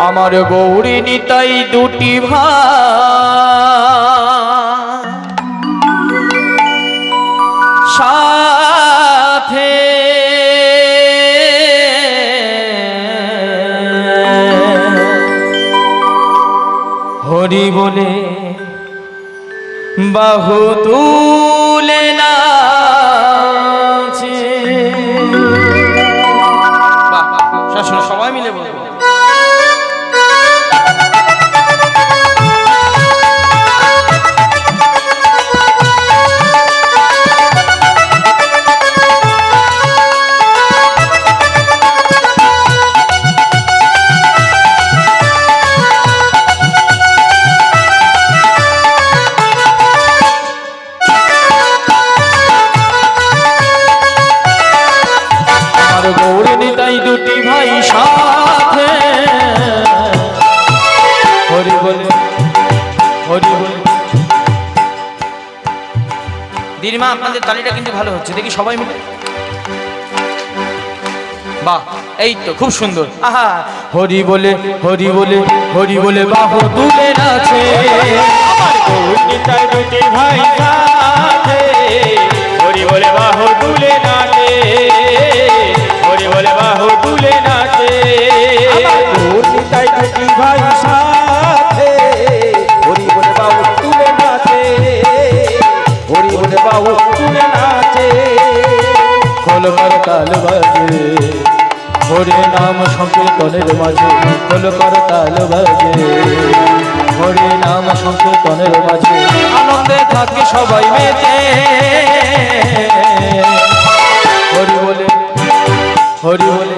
আমার গৌরী নিতাই দুটি ভাই সাথে হরি বলে বাহু তুলে নাচে আপনাদের তালিটা কিন্তু ভালো হচ্ছে, দেখি সবাই মিলে। বাহ, এই তো, খুব সুন্দর। আহা, হরি বলে হরি বলে হরি বলে বাহু তুলে দুটি ভাই তুলে নাচে ভাই সাথে হরি বাবু তুলে নাচে। খোল কর তাল বাজে। হরে নাম সংকীর্তনের মাঝে। খোল কর তাল বাজে। হরে নাম সংকীর্তনের মাঝে। আনন্দে থাকে সবাই মেতে। হরি বলে হরি বলে।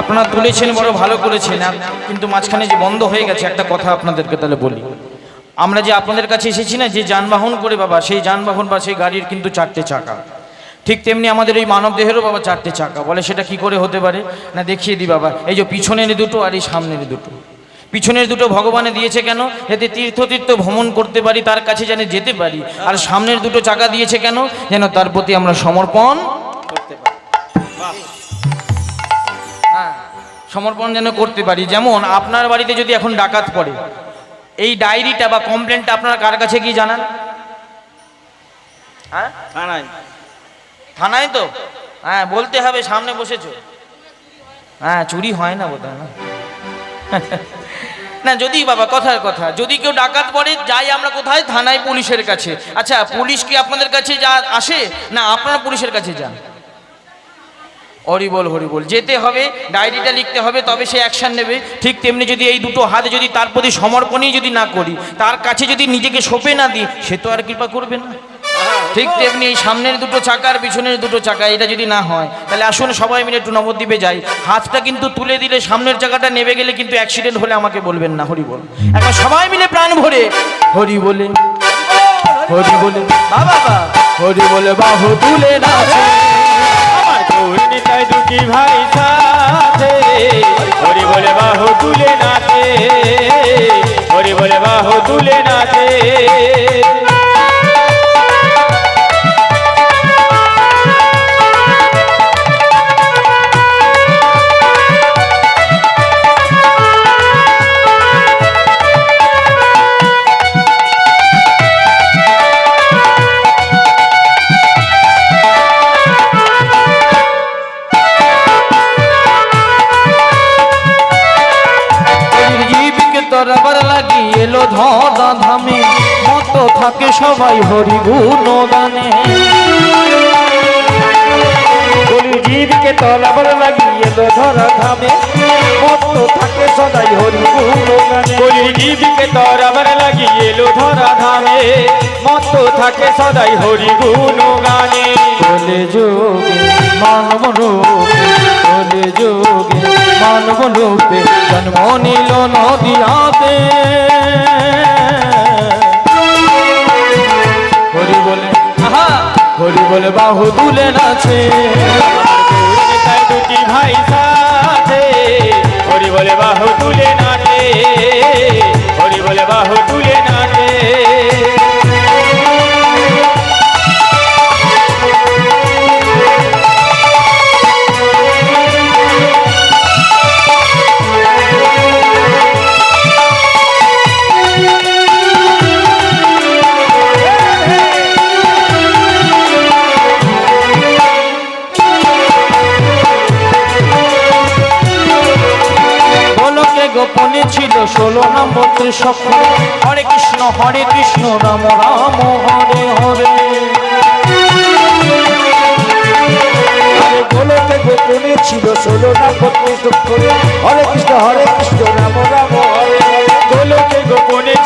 আপনারা তুলেছেন বড় ভালো করেছেন কিন্তু মাঝখানে যে বন্ধ হয়ে গেছে, একটা কথা আপনাদেরকে তাহলে বলি। আমরা যে আপনাদের কাছে এসেছি না, যে যানবাহন করে বাবা, সেই যানবাহন বা সেই গাড়ির কিন্তু চারটে চাকা। ঠিক তেমনি আমাদের এই মানব দেহেরও বাবা চারটে চাকা। বলে সেটা কি করে হতে পারে? না, দেখিয়ে দিই বাবা। এই যে পিছনের দুটো আর এই সামনের দুটো। পিছনের দুটো ভগবানে দিয়েছে কেন? যাতে তীর্থ তীর্থ ভ্রমণ করতে পারি, তার কাছে যেন যেতে পারি। আর সামনের দুটো চাকা দিয়েছে কেন? যেন তার প্রতি আমরা সমর্পণ সমর্পণ যেন করতে পারি। যেমন আপনার বাড়িতে যদি এখন ডাকাত পড়ে এই ডায়েরিটা বা কমপ্লেনটা আপনার কার কাছে কি জানান? হ্যাঁ? থানায়। থানায় তো? হ্যাঁ বলতে হবে সামনে বসেছো। হ্যাঁ চুরি হয় না বোধহয় না? না যদি বাবা কথার কথা। যদি কেউ ডাকাত পড়ে যাই আমরা কোথায়? থানায় পুলিশের কাছে। আচ্ছা পুলিশ কি আপনাদের কাছে যা আসে? না আপনারা পুলিশের কাছে যান। হরিবল হরিবল। যেতে হবে, ডায়েরিটা লিখতে হবে, তবে সে অ্যাকশন নেবে। ঠিক তেমনি যদি এই দুটো হাতে যদি তার প্রতি সমর্পণই যদি না করি, তার কাছে যদি নিজেকে সঁপে না দিই, সে তো আর কৃপা করবে না। ঠিক তেমনি এই সামনের দুটো চাকার পিছনের দুটো চাকা, এটা যদি না হয়, তাহলে আসুন সবাই মিলে একটু নবদ্বীপে যাই। হাতটা কিন্তু তুলে দিলে সামনের চাকাটা নেবে গেলে কিন্তু অ্যাক্সিডেন্ট হলে আমাকে বলবেন না হরি বল এখন সবাই মিলে প্রাণ ভরে হরি বলে হরি বলে বাবা হরি বলে বাহু তুলে নাচে। আমার গৌরীতার দুটি ভাই সাথে। হরি বলে, বাহু তুলে নাচে। হরি বলে, বাহু তুলে নাচে। জীবকে লাগি এলো ধরা ধামে মত থাকে সবাই হরি গুণ গানে। বলি জীবকে তলাবার লাগি এলো ধরা ধামে মত থাকে সদাই হরি গুণগানে কলির তর আবার লাগিয়ে এলো ধরা ধামে মত থাকে সদাই হরি গুণ গানে। চলে যোগে মানব রূপে চলে যোগে মানব রূপে জন্ম নিল নদিয়াতে। হরি বলে আহা! হরি বলে বাহু তুলে নাচে তাই দুটি ভাই সাথে হরি বলে বাহু তুলে নাচে হরি বলে বাহু তুলে নাচে বত্রিশ অক্ষর হরে কৃষ্ণ হরে কৃষ্ণ, রাম রাম, হরে হরে। গোলকে গোপনে ছিল ষোলো না বত্রিশ দুঃখ হরে কৃষ্ণ হরে কৃষ্ণ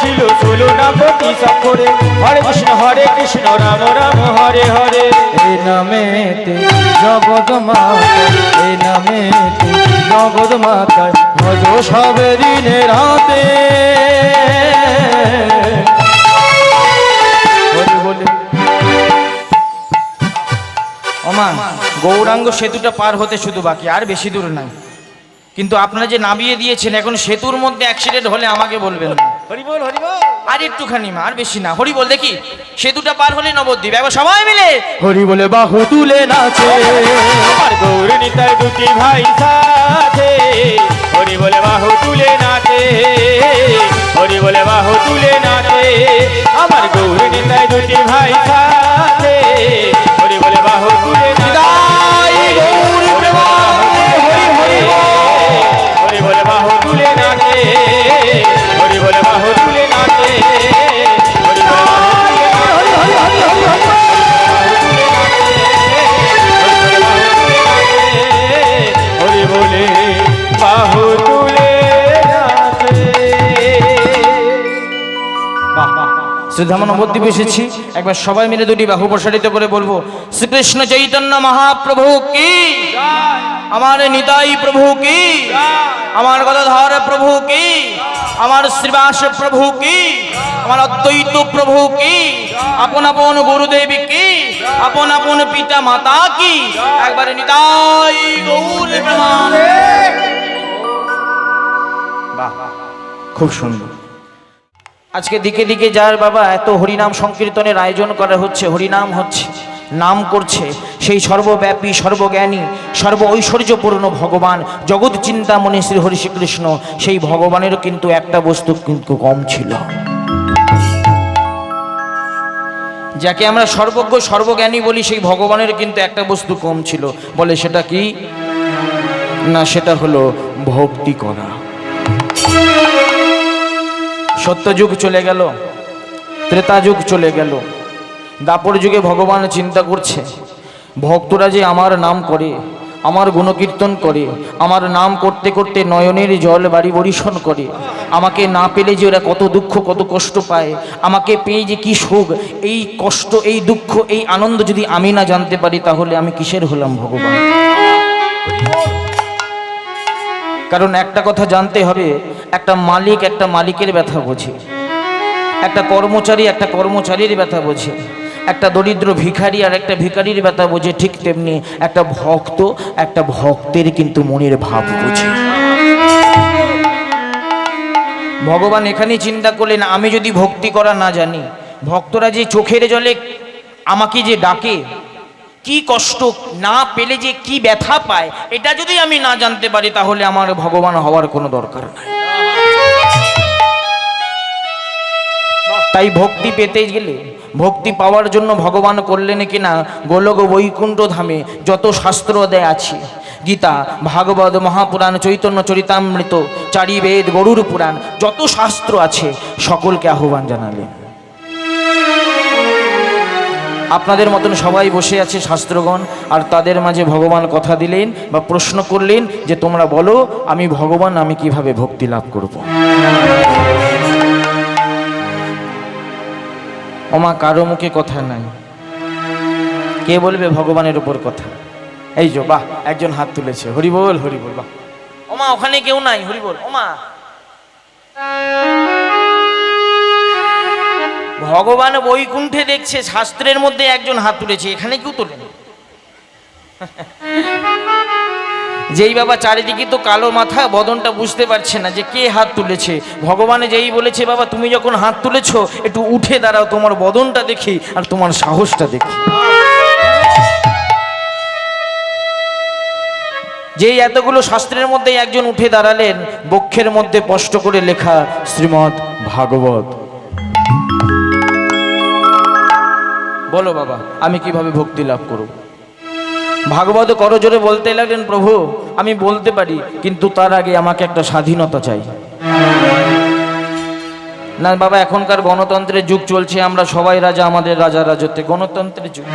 ছিল ষোলো নাম পঁচিশ অক্ষরে হরে কৃষ্ণ হরে কৃষ্ণ রাম রাম হরে হরে। এই নামেতে জগৎ মাতা এই নামেতে জগৎ মাতা ভজ সবে দিনে রাতে। ওমা গৌরাঙ্গ সেতুটা পার হতে শুধু বাকি আর বেশি দূর নাই। কিন্তু আপনারা যে নামিয়ে দিয়েছেন এখন সেতুর মধ্যে অ্যাক্সিডেন্ট হলে আমাকে বলবেন না। হরি বল হরি আর একটুখানি মা আর বেশি না। হরি বল দেখি। সেতুটা পার হলে নবদ্বীপ। একবার সবাই মিলে। হরি বলে বাহু তুলে নাচে। আমার গৌর নিতাই দুটি ভাই সাথে হরি বলে বাহু তুলে নাচে। হরি বলে বাহু তুলে নাচে। আমার গৌর নিতাই দুটি ভাই সাথে হরি বলে বাহু তুলে আমরা নবদ্বীপ এসেছি, একবার সবাই মিলে দুটি বাহু প্রসারিত করে বলব, শ্রীকৃষ্ণ চৈতন্য মহাপ্রভু কি? আমার নিতাই প্রভু কি? আমার গদাধর প্রভু কি? আমার শ্রীবাস প্রভু কি? আমার অদ্বৈত প্রভু কি? আপন আপন গুরুদেব কি? আপন আপন পিতা মাতা কি? একবারে নিতাই গৌর বাহ, খুব সুন্দর। আজকে দিকে দিকে যার বাবা এত হরিনাম সংকীর্তনের আয়োজন করা হচ্ছে, হরিনাম হচ্ছে, নাম করছে, সেই সর্বব্যাপী, সর্বজ্ঞানী, সর্ব ঐশ্বর্যপূর্ণ ভগবান, জগৎ চিন্তামণি শ্রী হরি শ্রীকৃষ্ণ সেই ভগবানেরও কিন্তু একটা বস্তু কিন্তু কম ছিল। যাকে আমরা সর্বজ্ঞ, সর্বজ্ঞানী বলি, সেই ভগবানের কিন্তু একটা বস্তু কম ছিল। বলে সেটা কি? না, সেটা হলো ভক্তি করা। সত্যযুগ চলে গেল ত্রেতা যুগ চলে গেল। দাপর যুগে ভগবান চিন্তা করছে, ভক্তরা যে আমার নাম করে, আমার গুণকীর্তন করে, আমার নাম করতে করতে নয়নের জল বাড়ি বরিশন করে, আমাকে না পেলে যে ওরা কত দুঃখ, কত কষ্ট পায়, আমাকে পেয়ে যে কী সুখ, এই কষ্ট, এই দুঃখ, এই আনন্দ যদি আমি না জানতে পারি, তাহলে আমি কিসের হলাম ভগবান? কারণ একটা কথা জানতে হবে, একটা মালিক একটা মালিকের ব্যথা বোঝে। একটা কর্মচারী একটা কর্মচারীর ব্যথা বোঝে। একটা দরিদ্র ভিখারি আর একটা ভিখারির ব্যথা বোঝে, ঠিক তেমনি একটা ভক্ত একটা ভক্তের কিন্তু মনের ভাব বোঝে। ভগবান এখানেই চিন্তা করলেন, আমি যদি ভক্তি করা না জানি, ভক্তরা যে চোখের জলে আমাকে যে ডাকে কি কষ্ট না পেলে যে কি ব্যথা পায়, এটা যদি আমি না জানতে পারি, তাহলে আমার ভগবান হওয়ার কোনো দরকার নাই। তাই ভক্তি পেতে গেলে, ভক্তি পাওয়ার জন্য ভগবান করলেন কিনা, গোলক বৈকুণ্ঠ ধামে যত শাস্ত্র দেয় আছে, গীতা, ভাগবত, মহাপুরাণ, চৈতন্য, চরিতামৃত চারি বেদ গরুর পুরাণ, যত শাস্ত্র আছে, সকলকে আহ্বান জানালেন। আপনাদের মতন সবাই বসে আছে শাস্ত্রগণ, আর তাদের মাঝে ভগবান কথা দিলেন বা প্রশ্ন করলেন যে তোমরা বলো, আমি ভগবান, আমি কীভাবে ভক্তি লাভ করব? ওমা, কারও মুখে কথা নাই। কে বলবে ভগবানের উপর কথা? এই যো, বাহ, একজন হাত তুলেছে। হরিবল হরিবল বাহ। ওমা, ওখানে কেউ নাই হরিবল ওমা। ভগবান বৈকুণ্ঠে দেখছে, শাস্ত্রের মধ্যে একজন হাত তুলেছে, এখানে কেউ তোলেন। যেই বাবা চারিদিকে তো কালো মাথা, বদনটা বুঝতে পারছে না যে কে হাত তুলেছে। ভগবানে যেই বলেছে, বাবা, তুমি যখন হাত তুলেছ, একটু উঠে দাঁড়াও, তোমার বদনটা দেখি আর তোমার সাহসটা দেখি। যেই এতগুলো শাস্ত্রের মধ্যে একজন উঠে দাঁড়ালেন, বক্ষের মধ্যে স্পষ্ট করে লেখা শ্রীমৎ ভাগবত। বলো বাবা, আমি কীভাবে ভক্তি লাভ করব? ভাগবত করজোরে বলতে লাগলেন, প্রভু, আমি বলতে পারি, কিন্তু তার আগে আমাকে একটা স্বাধীনতা চাই। না বাবা, এখনকার গণতন্ত্রের যুগ চলছে, আমরা সবাই রাজা, আমাদের রাজা রাজত্বে গণতন্ত্রের যুগ।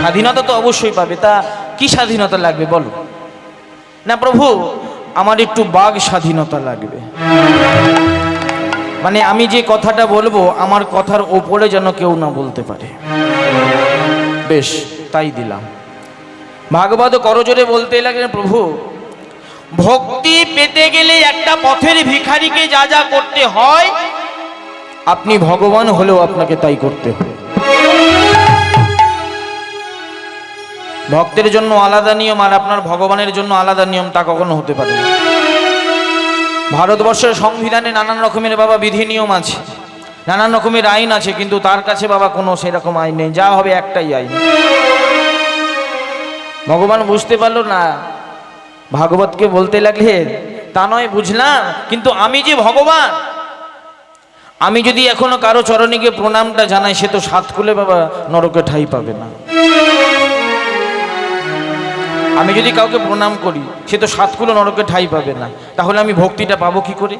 স্বাধীনতা তো অবশ্যই পাবে, তা কি স্বাধীনতা লাগবে বলো? না প্রভু, আমার একটু বাঘ স্বাধীনতা লাগবে। মানে আমি যে কথাটা বলব, আমার কথার ওপরে যেন কেউ না বলতে পারে। বেশ, তাই দিলাম। ভাগবত করজোরে বলতে লাগলেন, প্রভু, ভক্তি পেতে গেলে একটা পথের ভিখারিকে যা যা করতে হয়, আপনি ভগবান হলেও আপনাকে তাই করতে হবে। ভক্তের জন্য আলাদা নিয়ম, আর আপনার ভগবানের জন্য আলাদা নিয়ম তা কখনো হতে পারে না। ভারতবর্ষের সংবিধানে নানান রকমের বাবা বিধি নিয়ম আছে, নানান রকমের আইন আছে, কিন্তু তার কাছে বাবা কোনো সেরকম আইন নেই, যা হবে একটাই আইন। ভগবান বুঝতে পারল না, ভাগবতকে বলতে লাগলে, তা নয় বুঝলাম, কিন্তু আমি যে ভগবান, আমি যদি এখনও কারও চরণে গিয়ে প্রণামটা জানাই, সে তো সাত খুলে বাবা নরকে ঠাই পাবে না। আমি যদি কাউকে প্রণাম করি, সে তো সাতকুলো নরকে ঠাই পাবে না। তাহলে আমি ভক্তিটা পাবো কি করে?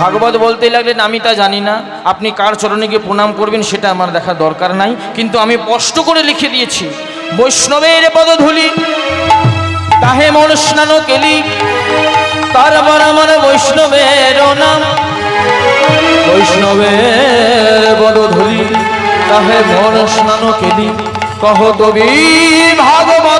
ভাগবত বলতে লাগলেন আমি তা জানি না। আপনি কার চরণে গিয়ে প্রণাম করবেন, সেটা আমার দেখা দরকার নাই। কিন্তু আমি স্পষ্ট করে লিখে দিয়েছি, বৈষ্ণবের পদধূলি তাহে মন স্নান কেলি তারপর আমার বৈষ্ণবের নাম। বৈষ্ণবের পদধূলি তাহে মন স্নান কেলি। কহ কবি ভাগবত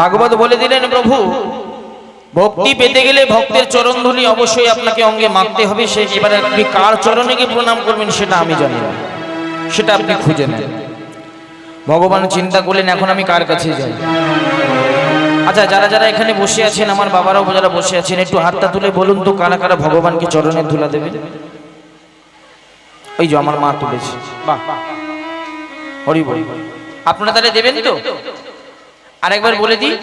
ভাগবত বলে দিলেন, প্রভু, ভক্তি পেতে গেলে ভক্তের চরণ ধুলি অবশ্যই আপনাকে অঙ্গে মাপতে হবে। সে এবারে আপনি কার চরণে গিয়ে প্রণাম করবেন সেটা আমি জানি সেটা আপনি খুঁজে নেন। ভগবান চিন্তা করলেন, এখন আমি কার কাছে যাই আচ্ছা যারা যারা এখানে বসে আছেন, আমার বাবারাও যারা বসে আছেন, একটু হাতটা তুলে বলুন তো, কারা কারা ভগবানকে চরণে ধুলা দেবে ওই যে আমার মা তুলেছে। বাহ। হরি আপনারা তাহলে দেবেন তো? আরেকবার বলে দিই,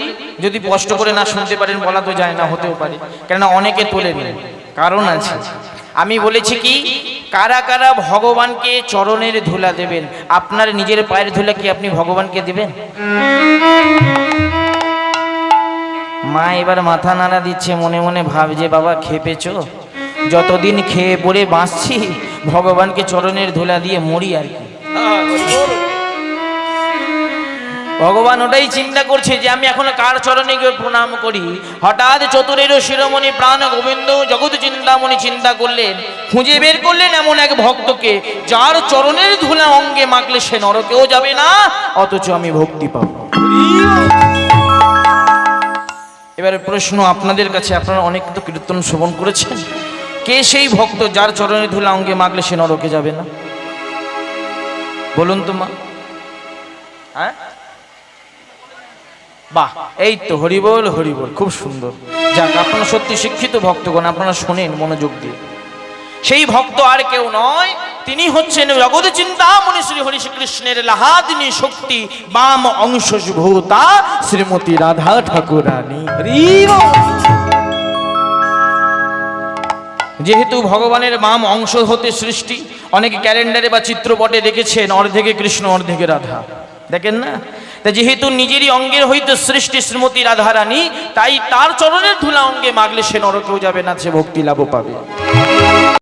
যদি কষ্ট করে না শুনতে পারেন, বলা তো যায় না, হতেও পারে। কেননা অনেকে তোলে কারণ আছে। আমি বলেছি কি, কারা কারা ভগবানকে চরণের ধুলা দেবেন, আপনার নিজের পায়ের ধুলা কি আপনি ভগবানকে দেবেন? মা এবার মাথা নাড়া দিচ্ছে, মনে মনে ভাবছে, বাবা, খেপেছো? যতদিন খেয়ে পড়ে বাঁচছি, ভগবানকে চরণের ধুলা দিয়ে মরি আর কি। ভগবান ওটাই চিন্তা করছে যে আমি এখন কার চরণে গিয়ে প্রণাম করি? হঠাৎ চতুরের শিরোমণি প্রাণ গোবিন্দ জগৎ চিন্তামণি চিন্তা করলেন, খুঁজে বের করলেন এমন এক ভক্তকে, যার চরণের ধুলা অঙ্গে মাখলে সে নরকেও যাবে না, অথচ আমি ভক্তি পাব। এবারে প্রশ্ন আপনাদের কাছে, আপনারা অনেক তো কীর্তন শ্রবণ করেছেন। কে সেই ভক্ত যার চরণের ধুলা অঙ্গে মাখলে সে নরকে যাবে না? বলুন তো মা। হ্যাঁ? বাহ এই তো হরিবল হরিবল খুব সুন্দর। যাক আপনারা সত্যি শিক্ষিত ভক্তগণ আপনারা শোনেন মনোযোগ দিয়ে। সেই ভক্ত আর কেউ নয় তিনি হচ্ছেন জগৎ চিন্তামণি শ্রী হরি শ্রীকৃষ্ণের লাহাদিনী শক্তি বাম অংশ ভূতা শ্রীমতী রাধা ঠাকুরানী। যেহেতু ভগবানের বাম অংশ হতে সৃষ্টি অনেকে ক্যালেন্ডারে বা চিত্রপটে দেখেছেন অর্ধেকে কৃষ্ণ অর্ধেকে রাধা। দেখেন না? তা যেহেতু নিজেরই অঙ্গের হইতে সৃষ্টি শ্রীমতী রাধারানী, তাই তার চরণের ধুলা অঙ্গে মাগলে সে নরকেও যাবে না, সে ভক্তি লাভ পাবে।